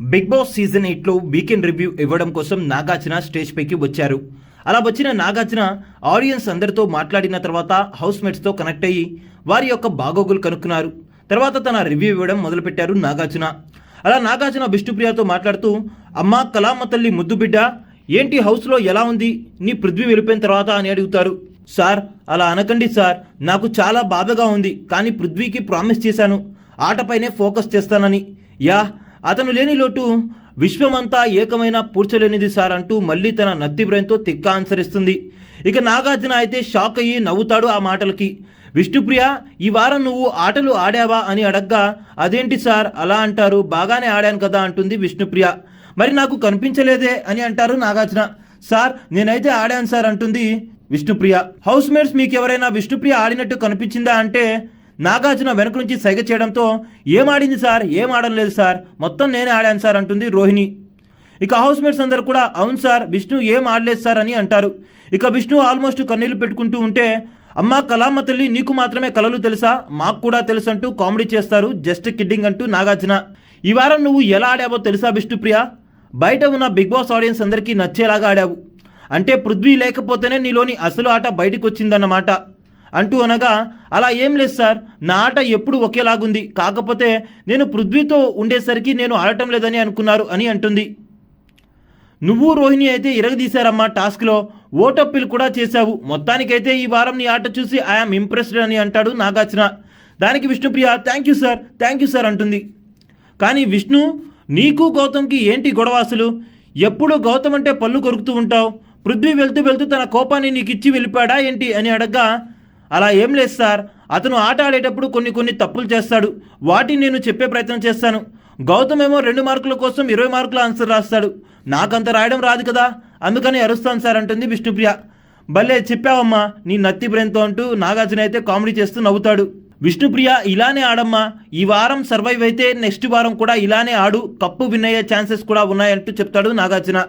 Big Boss season ఎయిట్లో weekend review ఇవ్వడం కోసం నాగార్జున స్టేజ్ పైకి వచ్చారు. అలా వచ్చిన నాగార్జున ఆడియన్స్ అందరితో మాట్లాడిన తర్వాత హౌస్మేట్స్తో కనెక్ట్ అయ్యి వారి యొక్క బాగోగులు కనుక్కున్నారు. తర్వాత తన రివ్యూ ఇవ్వడం మొదలుపెట్టారు నాగార్జున. అలా నాగార్జున విష్ణుప్రియతో మాట్లాడుతూ అమ్మ కలామ తల్లి ముద్దు బిడ్డ ఏంటి హౌస్లో ఎలా ఉంది? నీ పృథ్వీ వెళ్ళిపోయిన తర్వాత అని అడుగుతారు. సార్ అలా అనకండి సార్ నాకు చాలా బాధగా ఉంది కానీ పృథ్వీకి ప్రామిస్ చేశాను. ఆటపైనే ఫోకస్ చేస్తానని. యా అతను లేని లోటు విశ్వమంతా ఏకమైన పూడ్చలేనిది సార్ అంటూ మళ్ళీ తన నత్తి బ్రెయిన్తో తిక్క అనుసరిస్తుంది ఇక నాగార్జున అయితే షాక్ అయ్యి నవ్వుతాడు ఆ మాటలకి. విష్ణుప్రియ ఈ వారం నువ్వు ఆటలు ఆడావా? అని అడగ్గా అదేంటి సార్? అలా అంటారు బాగానే ఆడాను కదా అంటుంది విష్ణుప్రియ. మరి నాకు కనిపించలేదే? అని అంటారు నాగార్జున. సార్ నేనైతే ఆడాను సార్ అంటుంది విష్ణుప్రియ. హౌస్ మేట్స్ మీకు ఎవరైనా విష్ణుప్రియ ఆడినట్టు కనిపించిందా? అంటే నాగార్జున వెనక నుంచి సైగ చేయడంతో ఏం ఆడింది సార్? ఏం ఆడలేదు లేదు సార్? మొత్తం నేనే ఆడాను సార్ అంటుంది రోహిణి. ఇక హౌస్ మేట్స్ అందరు కూడా అవును సార్ విష్ణు ఏం ఆడలేదు సార్ అని అంటారు. ఇక విష్ణు ఆల్మోస్ట్ కన్నీళ్ళు పెట్టుకుంటూ ఉంటే అమ్మ కళామ్మ తల్లి నీకు మాత్రమే కలలు తెలుసా? మాకు కూడా తెలుసు అంటూ కామెడీ చేస్తారు జస్ట్ కిడ్డింగ్ అంటూ నాగార్జున. ఈ వారం నువ్వు ఎలా ఆడావో తెలుసా విష్ణుప్రియ బయట ఉన్న బిగ్ బాస్ ఆడియన్స్ అందరికీ నచ్చేలాగా ఆడావు. అంటే పృథ్వీ లేకపోతేనే నీలోని అసలు ఆట బయటకు వచ్చిందన్నమాట అంటూ అనగా అలా ఏం లేదు సార్. నా ఆట ఎప్పుడు ఒకేలాగుంది. కాకపోతే నేను పృథ్వీతో ఉండేసరికి నేను ఆడటం లేదని అనుకున్నారు అని అంటుంది. నువ్వు రోహిణి అయితే ఇరగదీశారమ్మా టాస్క్లో. ఓటప్పిల్ కూడా చేశావు. మొత్తానికైతే ఈ వారం నీ ఆట చూసి ఐఆమ్ ఇంప్రెస్డ్ అని అంటాడు నాగార్జున. దానికి Vishnupriya thank you sir. Thank you sir అంటుంది. కానీ విష్ణు నీకు గౌతమ్కి ఏంటి గొడవ అసలు? ఎప్పుడు గౌతమ్ అంటే పళ్ళు కొరుకుతూ ఉంటావు. పృథ్వీ వెళ్తూ వెళ్తూ తన కోపాన్ని నీకు ఇచ్చి వెళ్ళిపోయాడా ఏంటి? అని అడగ్గా అలా ఏం లేదు సార్. అతను ఆట ఆడేటప్పుడు కొన్ని కొన్ని తప్పులు చేస్తాడు. వాటిని నేను చెప్పే ప్రయత్నం చేస్తాను. గౌతమ్ ఏమో రెండు మార్కుల కోసం ఇరవై మార్కుల ఆన్సర్ రాస్తాడు. నాకంత రాయడం రాదు కదా. అందుకని అరుస్తాను సార్ అంటుంది విష్ణుప్రియ. భలే చెప్పావమ్మా నీ నత్తి బ్రెయిన్తో అంటూ నాగార్జున అయితే కామెడీ చేస్తూ నవ్వుతాడు. విష్ణుప్రియ ఇలానే ఆడమ్మా. ఈ వారం సర్వైవ్ అయితే నెక్స్ట్ వారం కూడా ఇలానే ఆడు. కప్పు విన్ అయ్యే ఛాన్సెస్ కూడా ఉన్నాయంటూ చెప్తాడు నాగార్జున.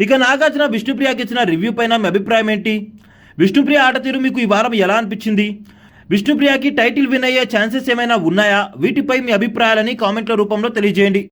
ఇక నాగార్జున విష్ణుప్రియకి ఇచ్చిన రివ్యూ పైన మీ అభిప్రాయం ఏంటి? విష్ణుప్రియ ఆట తీరు మీకు ఈ వారం ఎలా అనిపించింది? విష్ణుప్రియకి టైటిల్ విన్ అయ్యే ఛాన్సెస్ ఏమైనా ఉన్నాయా? వీటిపై మీ అభిప్రాయాలని కామెంట్ల రూపంలో తెలియజేయండి.